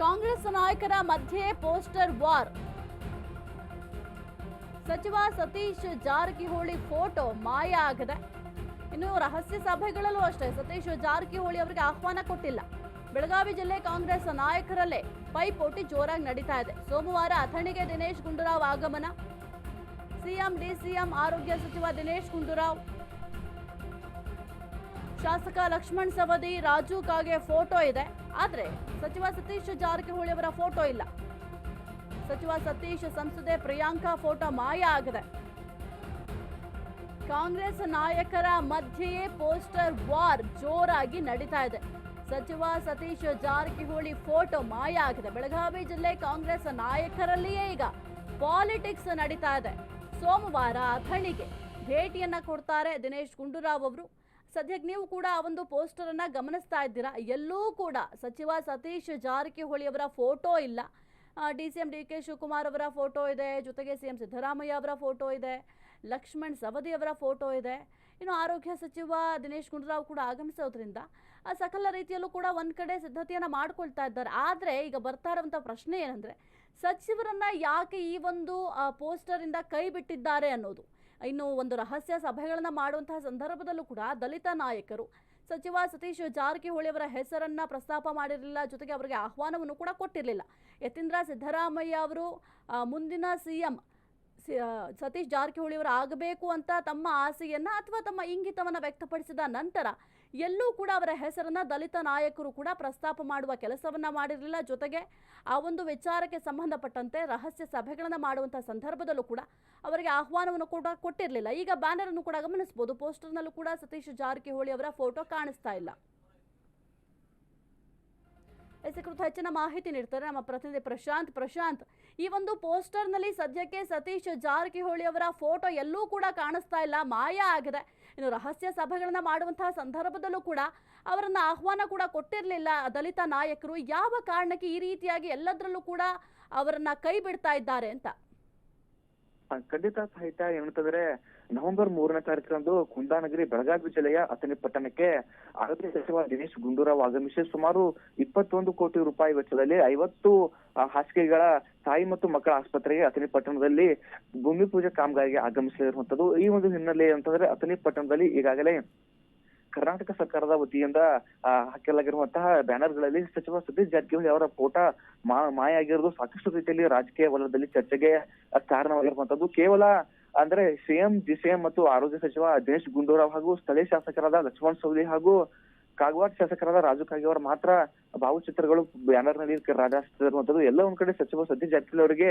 ಕಾಂಗ್ರೆಸ್ ನಾಯಕರ ಮಧ್ಯೆ poster war. ಸಚಿವ ಸತೀಶ್ ಜಾರಕಿಹೊಳಿ ಫೋಟೋ ಮಾಯ ಆಗಿದೆ. ಇನ್ನು ರಹಸ್ಯ ಸಭೆಗಳಲ್ಲೂ ಅಷ್ಟೇ ಸತೀಶ್ ಜಾರಕಿಹೊಳಿ ಅವರಿಗೆ ಆಹ್ವಾನ ಕೊಟ್ಟಿಲ್ಲ. ಬೆಳಗಾವಿ ಜಿಲ್ಲೆ ಕಾಂಗ್ರೆಸ್ ನಾಯಕರಲ್ಲೇ ಪೈಪೋಟಿ ಜೋರಾಗಿ ನಡೀತಾ ಇದೆ. ಸೋಮವಾರ ಅಥಣಿಗೆ ದಿನೇಶ್ ಗುಂಡೂರಾವ್ ಆಗಮನ. ಸಿಎಂ ಡಿಸಿಎಂ ಆರೋಗ್ಯ ಸಚಿವ ದಿನೇಶ್ ಗುಂಡೂರಾವ್. ಶಾಸಕ ಲಕ್ಷ್ಮಣ್ ಸವದಿ ರಾಜು ಕಾಗೆ ಫೋಟೋ ಇದೆ. ಆದ್ರೆ ಸಚಿವ ಸತೀಶ್ ಜಾರಕಿಹೊಳಿ ಅವರ ಫೋಟೋ ಇಲ್ಲ. ಸಚಿವ ಸತೀಶ್ ಸಂಸದೆ ಪ್ರಿಯಾಂಕಾ ಫೋಟೋ ಮಾಯ ಆಗಿದೆ. ಕಾಂಗ್ರೆಸ್ ನಾಯಕರ ಮಧ್ಯೆಯೇ ಪೋಸ್ಟರ್ ವಾರ್ ಜೋರಾಗಿ ನಡೀತಾ ಇದೆ. ಸಚಿವ ಸತೀಶ್ ಜಾರಕಿಹೊಳಿ ಫೋಟೋ ಮಾಯ ಆಗಿದೆ. ಬೆಳಗಾವಿ ಜಿಲ್ಲೆ ಕಾಂಗ್ರೆಸ್ ನಾಯಕರಲ್ಲಿಯೇ ಈಗ ಪಾಲಿಟಿಕ್ಸ್ ನಡೀತಾ ಇದೆ. ಸೋಮವಾರ ಅಥಣಿಗೆ ಭೇಟಿಯನ್ನ ಕೊಡ್ತಾರೆ ದಿನೇಶ್ ಗುಂಡೂರಾವ್ ಅವರು. ಸದ್ಯಕ್ಕೆ ನೀವು ಕೂಡ ಆ ಒಂದು ಪೋಸ್ಟರ್ ಅನ್ನ ಗಮನಿಸ್ತಾ ಇದ್ದೀರಾ? ಎಲ್ಲೂ ಕೂಡ ಸಚಿವ ಸತೀಶ್ ಜಾರಕಿಹೊಳಿ ಅವರ ಫೋಟೋ ಇಲ್ಲ. D C M D K Shivakumar ಅವರ ಫೋಟೋ ಇದೆ, ಜೊತೆಗೆ ಸಿ ಎಂ ಸಿದ್ದರಾಮಯ್ಯ ಅವರ ಫೋಟೋ ಇದೆ, ಲಕ್ಷ್ಮಣ್ ಸವದಿ ಅವರ ಫೋಟೋ ಇದೆ. ಇನ್ನು ಆರೋಗ್ಯ ಸಚಿವ ದಿನೇಶ್ ಗುಂಡೂರಾವ್ ಕೂಡ ಆಗಮಿಸೋದ್ರಿಂದ, ಆ, ಸಕಲ ರೀತಿಯಲ್ಲೂ ಕೂಡ ಒಂದು ಕಡೆ ಸಿದ್ಧತೆಯನ್ನ ಮಾಡ್ಕೊಳ್ತಾ ಇದ್ದಾರೆ. ಆದ್ರೆ ಈಗ ಬರ್ತಾ ಇರುವಂತ ಪ್ರಶ್ನೆ ಏನಂದ್ರೆ, ಸಚಿವರನ್ನ ಯಾಕೆ ಈ ಒಂದು ಪೋಸ್ಟರ್ ಇಂದ ಕೈ ಬಿಟ್ಟಿದ್ದಾರೆ ಅನ್ನೋದು? ಇನ್ನು ಒಂದು ರಹಸ್ಯ ಸಭೆಗಳನ್ನು ಮಾಡುವಂತಹ ಸಂದರ್ಭದಲ್ಲೂ ಕೂಡ ದಲಿತ ನಾಯಕರು ಸಚಿವ ಸತೀಶ್ ಜಾರಕಿಹೊಳಿ ಅವರ ಹೆಸರನ್ನ ಪ್ರಸ್ತಾಪ ಮಾಡಿರಲಿಲ್ಲ, ಜೊತೆಗೆ ಅವರಿಗೆ ಆಹ್ವಾನವನ್ನು ಕೂಡ ಕೊಟ್ಟಿರಲಿಲ್ಲ. ಯತೀಂದ್ರ ಸಿದ್ದರಾಮಯ್ಯ ಅವರು ಮುಂದಿನ ಮುಂದಿನ ಸಿಎಂ ಸತೀಶ್ ಜಾರಕಿಹೊಳಿ ಅವರು ಆಗಬೇಕು ಅಂತ ತಮ್ಮ ಆಸೆಯನ್ನ ಅಥವಾ ತಮ್ಮ ಇಂಗಿತವನ್ನು ವ್ಯಕ್ತಪಡಿಸಿದ ನಂತರ ಎಲ್ಲೂ ಕೂಡ ಅವರ ಹೆಸರನ್ನ ದಲಿತ ನಾಯಕರು ಕೂಡ ಪ್ರಸ್ತಾಪ ಮಾಡುವ ಕೆಲಸವನ್ನ ಮಾಡಿರಲಿಲ್ಲ. ಜೊತೆಗೆ ಆ ಒಂದು ವಿಚಾರಕ್ಕೆ ಸಂಬಂಧಪಟ್ಟಂತೆ ರಹಸ್ಯ ಸಭೆಗಳನ್ನು ಮಾಡುವಂಥ ಸಂದರ್ಭದಲ್ಲೂ ಕೂಡ ಅವರಿಗೆ ಆಹ್ವಾನವನ್ನು ಕೂಡ ಕೊಟ್ಟಿರಲಿಲ್ಲ. ಈಗ ಬ್ಯಾನರನ್ನು ಕೂಡ ಗಮನಿಸಬಹುದು ಪೋಸ್ಟರ್ನಲ್ಲೂ ಕೂಡ ಸತೀಶ್ ಜಾರಕಿಹೊಳಿ ಅವರ ಫೋಟೋ ಕಾಣಿಸ್ತಾ ಇಲ್ಲ. ಕುರಿತು ಹೆಚ್ಚಿನ ಮಾಹಿತಿ ನೀಡ್ತಾರೆ. ನಮ್ಮ ಪ್ರತಿನಿಧಿ ಪ್ರಶಾಂತ್ ಪ್ರಶಾಂತ್, ಈ ಒಂದು ಪೋಸ್ಟರ್ನಲ್ಲಿ ಸದ್ಯಕ್ಕೆ ಸತೀಶ್ ಜಾರಕಿಹೊಳಿ ಅವರ ಫೋಟೋ ಎಲ್ಲೂ ಕೂಡ ಕಾಣಿಸ್ತಾ ಇಲ್ಲ, ಮಾಯ ಆಗಿದೆ. ಇನ್ನು ರಹಸ್ಯ ಸಭೆಗಳನ್ನ ಮಾಡುವಂತಹ ಸಂದರ್ಭದಲ್ಲೂ ಕೂಡ ಅವರನ್ನ ಆಹ್ವಾನ ಕೂಡ ಕೊಟ್ಟಿರಲಿಲ್ಲ. ದಲಿತ ನಾಯಕರು ಯಾವ ಕಾರಣಕ್ಕೆ ಈ ರೀತಿಯಾಗಿ ಎಲ್ಲದರಲ್ಲೂ ಕೂಡ ಅವರನ್ನ ಕೈ ಬಿಡ್ತಾ ಇದ್ದಾರೆ ಅಂತ. ಖಂಡಿತ ಸಹಿತ ಏನಂತಂದ್ರೆ ನವೆಂಬರ್ ಮೂರನೇ ತಾರೀಕರಂದು ಕುಂದಾನಗರಿ ಬೆಳಗಾವಿ ಜಿಲ್ಲೆಯ ಅಥಣಿ ಪಟ್ಟಣಕ್ಕೆ ಆರೋಗ್ಯ ಸಚಿವ ದಿನೇಶ್ ಗುಂಡೂರಾವ್ ಆಗಮಿಸಿ ಸುಮಾರು ಇಪ್ಪತ್ತೊಂದು ಕೋಟಿ ರೂಪಾಯಿ ವೆಚ್ಚದಲ್ಲಿ ಐವತ್ತು ಹಾಸಿಗೆಗಳ ತಾಯಿ ಮತ್ತು ಮಕ್ಕಳ ಆಸ್ಪತ್ರೆಗೆ ಅಥಣಿ ಪಟ್ಟಣದಲ್ಲಿ ಭೂಮಿ ಪೂಜೆ ಕಾಮಗಾರಿಗೆ ಆಗಮಿಸಲಿರುವಂತದ್ದು ಈ ಒಂದು ಹಿನ್ನೆಲೆ ಅಂತಂದ್ರೆ ಅಥಣಿ ಪಟ್ಟಣದಲ್ಲಿ ಈಗಾಗಲೇ ಕರ್ನಾಟಕ ಸರ್ಕಾರದ ವತಿಯಿಂದ ಹಾಕಲಾಗಿರುವಂತಹ ಬ್ಯಾನರ್ಗಳಲ್ಲಿ ಸಚಿವ ಸತೀಶ್ ಜಾರಕಿಹೊಳಿ ಅವರ ಫೋಟೋ ಮಾಯ ಆಗಿರೋದು ಸಾಕಷ್ಟು ರೀತಿಯಲ್ಲಿ ರಾಜಕೀಯ ವಲಯದಲ್ಲಿ ಚರ್ಚೆಗೆ ಕಾರಣವಾಗಿರುವಂತದ್ದು ಕೇವಲ ಅಂದ್ರೆ ಸಿಎಂ, ಜಿಸಿಎಂ ಮತ್ತು ಆರೋಗ್ಯ ಸಚಿವ ದಿನೇಶ್ ಗುಂಡೂರಾವ್ ಹಾಗೂ ಸ್ಥಳೀಯ ಶಾಸಕರಾದ ಲಕ್ಷ್ಮಣ್ ಸವದಿ ಹಾಗೂ ಕಾಗವಾಡ ಶಾಸಕರಾದ ರಾಜು ಕಾಗೆ ಮಾತ್ರ ಭಾವಚಿತ್ರಗಳು ಬ್ಯಾನರ್ನಲ್ಲಿ ರಾಜಿರುವಂತದ್ದು ಎಲ್ಲ ಒಂದ್ ಕಡೆ ಸಚಿವ ಸತೀಶ್ ಜಾರಕಿಹೊಳಿ ಅವರಿಗೆ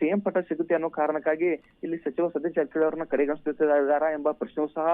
ಸಿಎಂ ಪಟ್ಟ ಸಿಗುತ್ತೆ ಅನ್ನೋ ಕಾರಣಕ್ಕಾಗಿ ಇಲ್ಲಿ ಸಚಿವ ಸತೀಶ್ ಜಾರಕಿಹೊಳಿ ಅವರನ್ನ ಕಡೆಗಣಿಸುತ್ತಿದ್ದಾರಾ ಎಂಬ ಪ್ರಶ್ನೆಯೂ ಸಹ